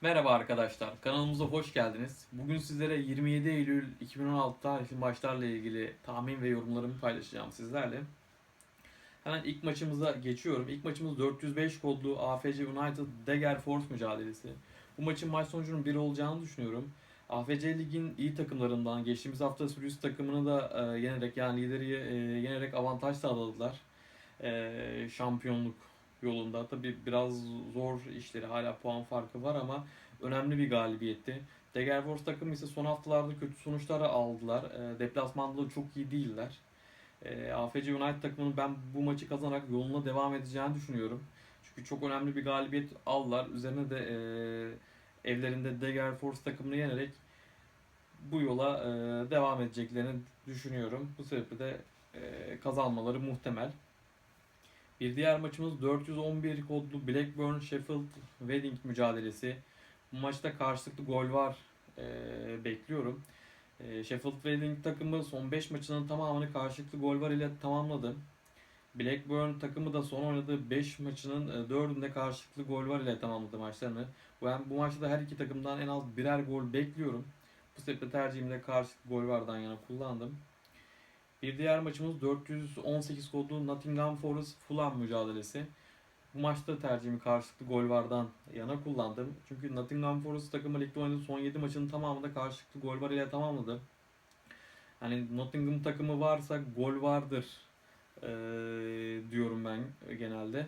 Merhaba arkadaşlar, kanalımıza hoş geldiniz. Bugün sizlere 27 Eylül 2016 tarihli maçlarla ilgili tahmin ve yorumlarımı paylaşacağım sizlerle. Hemen ilk maçımıza geçiyorum. İlk maçımız 405 kodlu AFC United Dagger Force mücadelesi. Bu maçın maç sonucunun 1 olacağını düşünüyorum. AFC Lig'in iyi takımlarından geçtiğimiz hafta Sirius takımını da e, yenerek yani lideri e, yenerek avantaj sağladılar. E, şampiyonluk yolunda. Tabi biraz zor işleri hala puan farkı var ama önemli bir galibiyetti. Degerfors takımı ise son haftalarda kötü sonuçlar aldılar. E, deplasmanda da çok iyi değiller. E, AFC United takımının ben bu maçı kazanarak yoluna devam edeceğini düşünüyorum. Çünkü çok önemli bir galibiyet aldılar. Üzerine de e, evlerinde Degerfors takımını yenerek bu yola e, devam edeceklerini düşünüyorum. Bu sebeple de e, kazanmaları muhtemel. Bir diğer maçımız 411 kodlu Blackburn Sheffield Wedding mücadelesi. Bu maçta karşılıklı gol var e, bekliyorum. E, Sheffield Wedding takımı son 5 maçının tamamını karşılıklı gol var ile tamamladı. Blackburn takımı da son oynadığı 5 maçının 4'ünde karşılıklı gol var ile tamamladı maçlarını. Ben bu maçta da her iki takımdan en az birer gol bekliyorum. Bu sebeple tercihimde karşılıklı gol vardan yana kullandım. Bir diğer maçımız 418 kodlu Nottingham Forest Fulham mücadelesi. Bu maçta tercihimi karşılıklı gol vardan yana kullandım. Çünkü Nottingham Forest takımı ligde oynadığı son 7 maçın tamamında karşılıklı gol var ile tamamladı. Hani Nottingham takımı varsa gol vardır ee, diyorum ben genelde.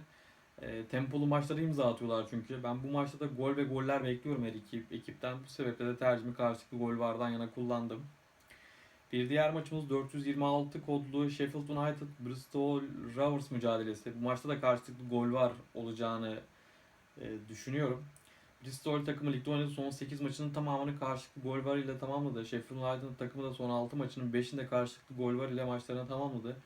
E, tempolu maçları imza atıyorlar çünkü. Ben bu maçta da gol ve goller bekliyorum her iki ekipten. Bu sebeple de tercihimi karşılıklı gol vardan yana kullandım. Bir diğer maçımız 426 kodlu Sheffield United Bristol Rovers mücadelesi. Bu maçta da karşılıklı gol var olacağını e, düşünüyorum. Bristol takımı ligde oynadığı son 8 maçının tamamını karşılıklı gol var ile tamamladı. Sheffield United takımı da son 6 maçının 5'inde karşılıklı gol var ile maçlarını tamamladı.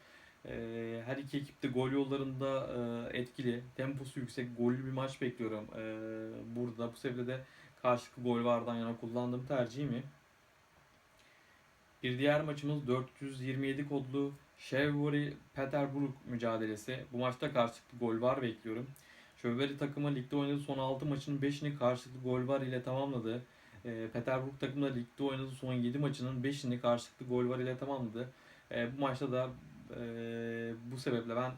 E, her iki ekip de gol yollarında e, etkili. Temposu yüksek, gollü bir maç bekliyorum. E, burada bu sebeple de karşılıklı gol vardan yana kullandığım tercihimi. Bir diğer maçımız 427 kodlu Chevrolet Peterborough mücadelesi. Bu maçta karşılıklı gol var bekliyorum. Chevrolet takımı ligde oynadığı son 6 maçının 5'ini karşılıklı gol var ile tamamladı. E, Peterborough takımı da ligde oynadığı son 7 maçının 5'ini karşılıklı gol var ile tamamladı. E, bu maçta da e, bu sebeple ben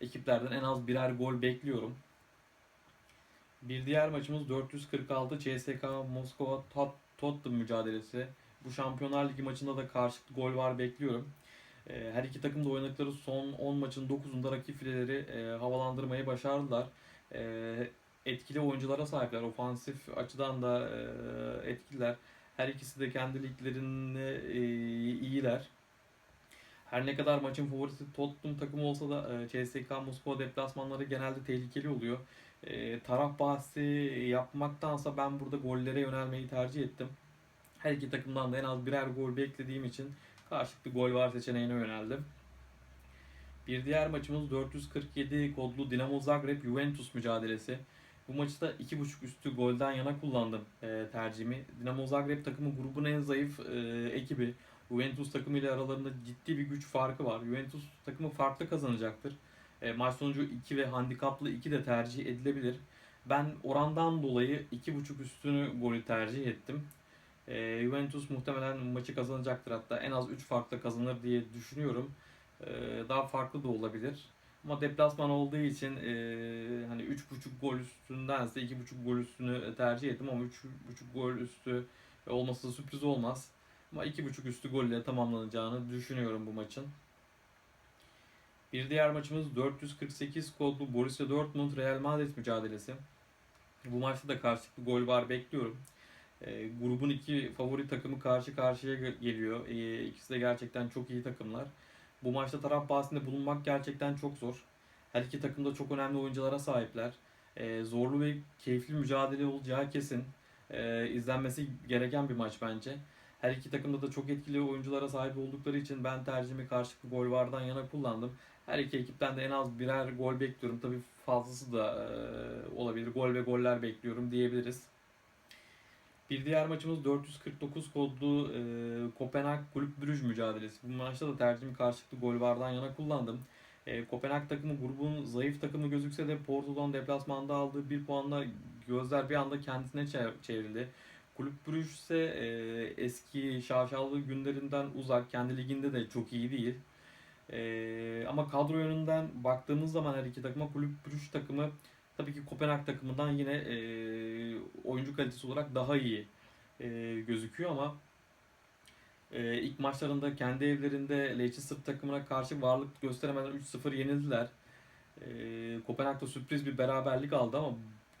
ekiplerden en az birer gol bekliyorum. Bir diğer maçımız 446 CSK Moskova Tot Tottenham mücadelesi. Bu Şampiyonlar Ligi maçında da karşılıklı gol var bekliyorum. Ee, her iki takım da oynadıkları son 10 maçın 9'unda rakip fileleri e, havalandırmayı başardılar. E, etkili oyunculara sahipler. Ofansif açıdan da e, etkililer. Her ikisi de kendi liglerinde e, iyiler. Her ne kadar maçın favorisi Tottenham takımı olsa da CSKA Moskova deplasmanları genelde tehlikeli oluyor. Taraf bahsi yapmaktansa ben burada gollere yönelmeyi tercih ettim. Her iki takımdan da en az birer gol beklediğim için karşılıklı gol var seçeneğine yöneldim. Bir diğer maçımız 447 kodlu Dinamo Zagreb Juventus mücadelesi. Bu maçı da 2.5 üstü golden yana kullandım e, tercihimi. Dinamo Zagreb takımı grubun en zayıf e, ekibi. Juventus takımı ile aralarında ciddi bir güç farkı var. Juventus takımı farklı kazanacaktır. E, maç sonucu 2 ve handikaplı 2 de tercih edilebilir. Ben orandan dolayı 2.5 üstünü golü tercih ettim. E, Juventus muhtemelen maçı kazanacaktır. Hatta en az 3 farkla kazanır diye düşünüyorum. E, daha farklı da olabilir. Ama deplasman olduğu için e, hani 3.5 gol üstündense 2.5 gol üstünü tercih ettim ama 3.5 gol üstü olması sürpriz olmaz. Ama 2.5 üstü gol ile tamamlanacağını düşünüyorum bu maçın. Bir diğer maçımız 448 kodlu Borussia Dortmund Real Madrid mücadelesi. Bu maçta da karşılıklı gol var bekliyorum. E, grubun iki favori takımı karşı karşıya geliyor. E, ikisi de gerçekten çok iyi takımlar. Bu maçta taraf bahsinde bulunmak gerçekten çok zor. Her iki takım da çok önemli oyunculara sahipler. E, zorlu ve keyifli mücadele olacağı kesin. E, izlenmesi gereken bir maç bence. Her iki takımda da çok etkili oyunculara sahip oldukları için ben tercihimi karşılıklı gol vardan yana kullandım. Her iki ekipten de en az birer gol bekliyorum. Tabii fazlası da e, olabilir. Gol ve goller bekliyorum diyebiliriz. Bir diğer maçımız 449 kodlu e, Kopenhag Kulüp Brüj mücadelesi. Bu maçta da tercihimi karşılıklı gol vardan yana kullandım. E, Kopenhag takımı grubun zayıf takımı gözükse de Porto'dan deplasmanda aldığı bir puanla gözler bir anda kendisine çev- çevrildi. Kulüp Brugge ise e, eski şaşalı günlerinden uzak. Kendi liginde de çok iyi değil. E, ama kadro yönünden baktığımız zaman her iki takıma Kulüp Brugge takımı tabii ki Kopenhag takımından yine e, oyuncu kalitesi olarak daha iyi e, gözüküyor ama e, ilk maçlarında kendi evlerinde Leicester takımına karşı varlık gösteremeden 3-0 yenildiler. E, Kopenhag'da sürpriz bir beraberlik aldı ama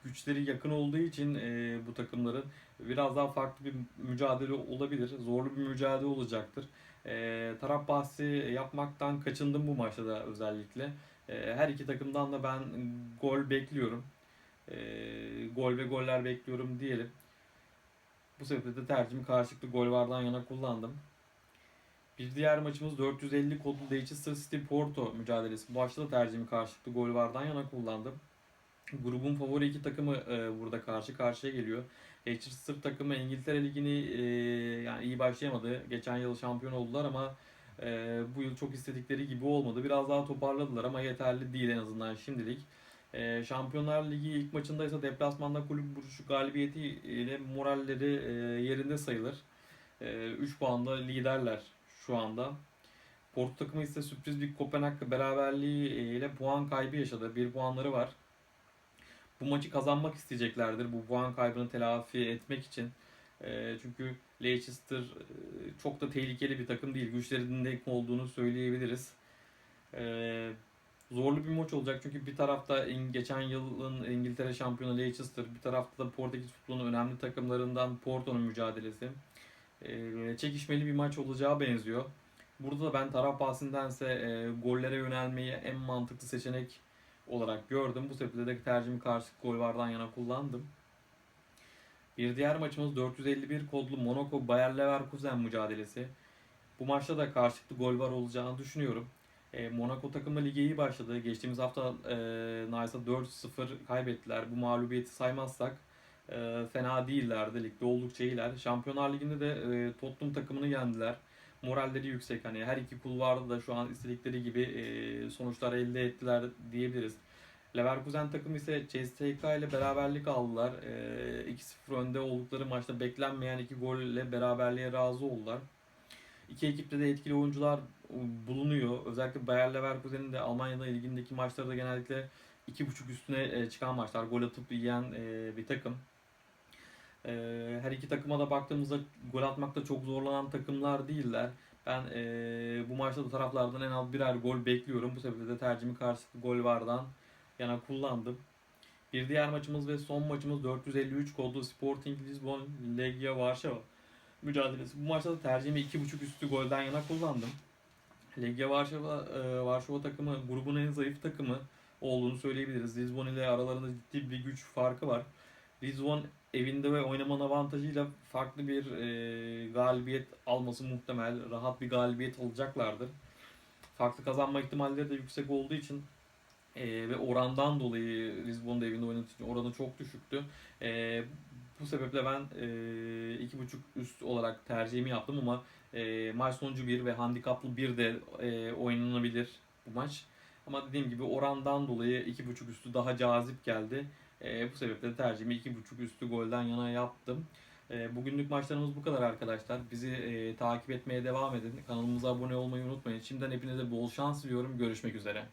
güçleri yakın olduğu için e, bu takımların biraz daha farklı bir mücadele olabilir. Zorlu bir mücadele olacaktır. E, taraf bahsi yapmaktan kaçındım bu maçta da özellikle. E, her iki takımdan da ben gol bekliyorum. E, gol ve goller bekliyorum diyelim. Bu sebeple de tercihimi karşılıklı gol vardan yana kullandım. Bir diğer maçımız 450 kodlu Leicester City Porto mücadelesi. Bu maçta da tercihimi karşılıklı gol vardan yana kullandım. Grubun favori iki takımı e, burada karşı karşıya geliyor. Leicester takımı İngiltere Ligi'ni e, yani iyi başlayamadı. Geçen yıl şampiyon oldular ama e, bu yıl çok istedikleri gibi olmadı. Biraz daha toparladılar ama yeterli değil en azından şimdilik. E, Şampiyonlar Ligi ilk maçında ise deplasmanda kulüp vuruşu galibiyeti ile moralleri e, yerinde sayılır. 3 puanda liderler şu anda. Porto takımı ise sürpriz bir Kopenhag beraberliği ile puan kaybı yaşadı. Bir puanları var. Bu maçı kazanmak isteyeceklerdir bu puan kaybını telafi etmek için. E, çünkü Leicester e, çok da tehlikeli bir takım değil. Güçlerinin de olduğunu söyleyebiliriz. E, zorlu bir maç olacak çünkü bir tarafta geçen yılın İngiltere şampiyonu Leicester, bir tarafta da Portekiz futbolunun önemli takımlarından Porto'nun mücadelesi. E, çekişmeli bir maç olacağı benziyor. Burada da ben taraf bahsindense e, gollere yönelmeyi en mantıklı seçenek olarak gördüm. Bu sebeple de tercihimi karşılıklı gol vardan yana kullandım. Bir diğer maçımız 451 kodlu Monaco Bayer Leverkusen mücadelesi. Bu maçta da karşılıklı gol var olacağını düşünüyorum. E, Monaco takımı lige iyi başladı. Geçtiğimiz hafta e, Nice'a 4-0 kaybettiler. Bu mağlubiyeti saymazsak e, fena değillerdi. Ligde oldukça iyiler. Şampiyonlar Ligi'nde de e, Tottenham takımını yendiler. Moralleri yüksek. Hani her iki kulvarda da şu an istedikleri gibi e, sonuçlar elde ettiler diyebiliriz. Leverkusen takımı ise CSKA ile beraberlik aldılar. E, 2-0 önde oldukları maçta beklenmeyen iki golle beraberliğe razı oldular. İki ekipte de etkili oyuncular bulunuyor. Özellikle Bayer Leverkusen'in de Almanya'da ilgindeki maçlarda genellikle 2.5 üstüne e, çıkan maçlar. Gol atıp yiyen e, bir takım. E, her iki takıma da baktığımızda gol atmakta çok zorlanan takımlar değiller. Ben e, bu maçta da taraflardan en az birer gol bekliyorum. Bu sebeple de tercihimi karşılıklı gol vardan yana kullandım. Bir diğer maçımız ve son maçımız 453 kodlu Sporting Lisbon Legia Varşova mücadelesi. Bu maçta da tercihimi 2.5 üstü golden yana kullandım. Legia Varşova, e, Varşova takımı grubun en zayıf takımı olduğunu söyleyebiliriz. Lisbon ile aralarında ciddi bir güç farkı var. Lisbon evinde ve oynaman avantajıyla farklı bir e, galibiyet alması muhtemel. Rahat bir galibiyet alacaklardır. Farklı kazanma ihtimalleri de yüksek olduğu için e, ve orandan dolayı Lisbon'da evinde oynadığı oranı çok düşüktü. E, bu sebeple ben e, iki buçuk üst olarak tercihimi yaptım ama e, maç sonucu bir ve handikaplı bir de e, oynanabilir bu maç. Ama dediğim gibi orandan dolayı iki buçuk üstü daha cazip geldi. E, bu sebeple tercihimi iki buçuk üstü golden yana yaptım. E, bugünlük maçlarımız bu kadar arkadaşlar. Bizi e, takip etmeye devam edin. Kanalımıza abone olmayı unutmayın. Şimdiden hepinize bol şans diliyorum. Görüşmek üzere.